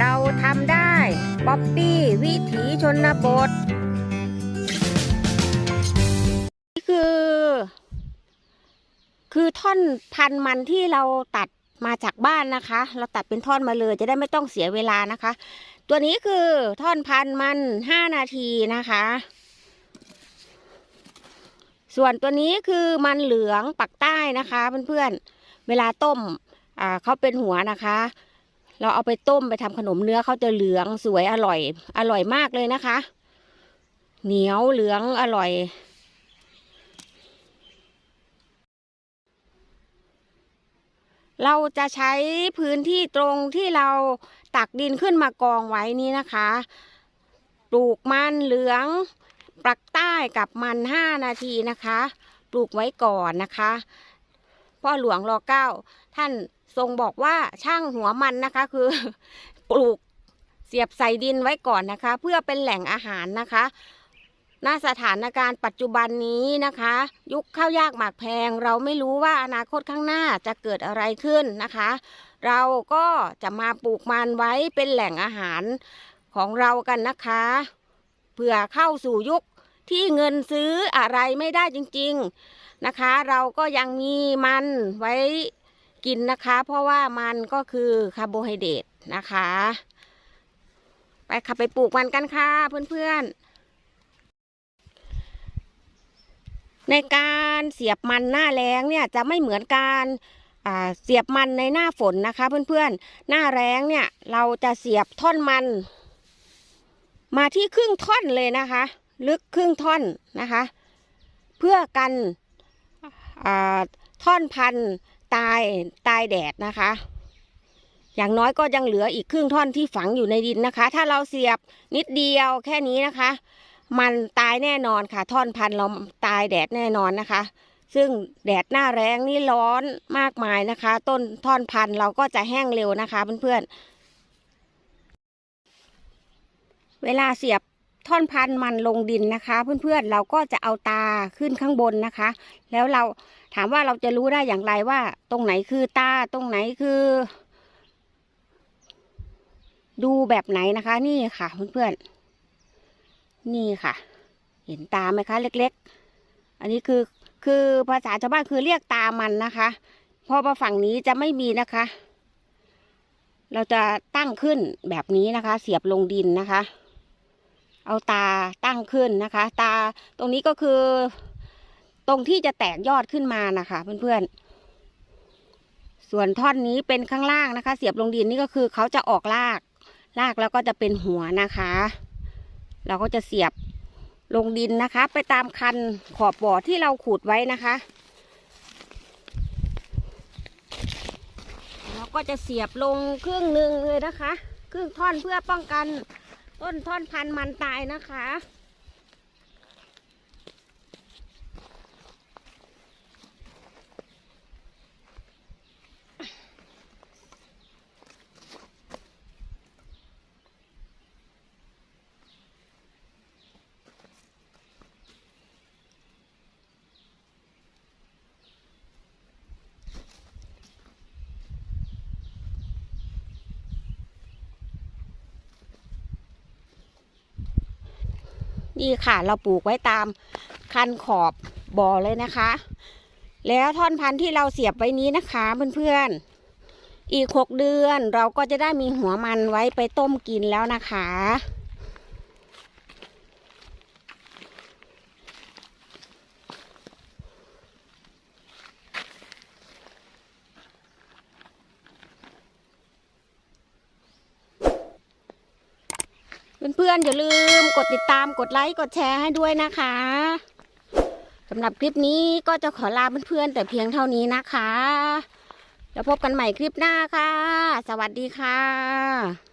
เราทำได้ป๊อปปี้วิถีชนบท นี่คือ คือท่อนพันมันที่เราตัดมาจากบ้านนะคะ เราตัดเป็นท่อนมาเลยจะได้ไม่ต้องเสียเวลานะคะ ตัวนี้คือท่อนพันมันห้านาทีนะคะ ส่วนตัวนี้คือมันเหลืองปักใต้นะคะเพื่อนๆเวลาต้ม อ่าเขาเป็นหัวนะคะ เราเอาไปต้มไปทำขนมเนื้อเขาจะเหลืองสวยอร่อย อร่อยมากเลยนะคะ เหนียวเหลืองอร่อย เราจะใช้พื้นที่ตรงที่เราตักดินขึ้นมากองไว้นี้นะคะปลูกมันเหลืองปักใต้กับมันห้านาทีนะคะ ปลูกไว้ก่อนนะคะ พ่อหลวงรอเก้าท่าน ทรงบอกว่าช่างหัวมันนะคะคือปลูกเสียบใส่ดินไว้ก่อนนะคะ เพื่อเป็นแหล่งอาหารนะคะณสถานการณ์ปัจจุบันนี้นะคะ ยุคข้าวยากหมากแพง เราไม่รู้ว่าอนาคตข้างหน้าจะเกิดอะไรขึ้นนะคะ เราก็จะมาปลูกมันไว้เป็นแหล่งอาหารของเรากันนะคะเผื่อเข้าสู่ยุคที่เงินซื้ออะไรไม่ได้จริง ๆนะคะ เราก็ยังมีมันไว้ กินนะคะ เพราะว่ามันก็คือคาร์โบไฮเดรตนะคะ ไปค่ะไปปลูกมันกันค่ะเพื่อนๆ ในการเสียบมันหน้าแล้งเนี่ยจะไม่เหมือนการเสียบมันในหน้าฝนนะคะ เพื่อนๆ หน้าแรงเนี่ยเราจะเสียบท่อนมัน มาที่ครึ่งท่อนเลยนะคะ ลึกครึ่งท่อนนะคะ เพื่อกันท่อนพันธุ์ ตายตายแดดนะคะ อย่างน้อยก็ยังเหลืออีกครึ่งท่อนที่ฝังอยู่ในดินนะคะ ถ้าเราเสียบนิดเดียวแค่นี้นะคะ มันตายแน่นอนค่ะ ท่อนพันเราตายแดดแน่นอนนะคะ ซึ่งแดดหน้าแรงนี่ร้อนมากมายนะคะ ต้นท่อนพันเราก็จะแห้งเร็วนะคะเพื่อนๆเวลาเสียบ ท่อนพันธุ์มันลงดินนะคะ เพื่อนๆเราก็จะเอาตาขึ้นข้างบนนะคะ แล้วเราถามว่าเราจะรู้ได้อย่างไรว่า ตรงไหนคือตาตรงไหนคือ ดูแบบไหนนะคะนี่ค่ะเพื่อนๆนี่ค่ะ เห็นตาไหมคะ เล็ก ๆ อันนี้คือคือภาษาชาวบ้านคือเรียกตามันนะคะพราะว่าฝั่งนี้จะไม่มีนะคะ เราจะตั้งขึ้นแบบนี้นะคะ เสียบลงดินนะคะ เอาตาตั้งขึ้นนะคะ ตาตรงนี้ก็คือ ตรงที่จะแตกยอดขึ้นมานะคะ เพื่อนๆ ส่วนท่อนนี้เป็นข้างล่างนะคะ เสียบลงดินนี่ก็คือเขาจะออกรากรากแล้วก็จะเป็นหัวนะคะ เราก็จะเสียบลงดินนะคะ ไปตามคันขอบบ่อที่เราขูดไว้นะคะ เราก็จะเสียบลงครึ่งหนึ่งเลยนะคะ ครึ่งท่อนเพื่อป้องกัน ต้นท่อนพันธุ์มันตายนะคะ นี่ค่ะ เราปลูกไว้ตามคันขอบบ่อเลยนะคะ แล้วท่อนพันธุ์ที่เราเสียบไว้นี้นะคะเพื่อนๆอีกหกเดือนเราก็จะได้มีหัวมันไว้ไปต้มกินแล้วนะคะ เพื่อนๆอย่าลืมกดติดตามกดไลค์กดแชร์ให้ด้วยนะคะสำหรับคลิปนี้ก็จะขอลาเพื่อนๆแต่เพียงเท่านี้นะคะ แล้วพบกันใหม่คลิปหน้าค่ะ สวัสดีค่ะ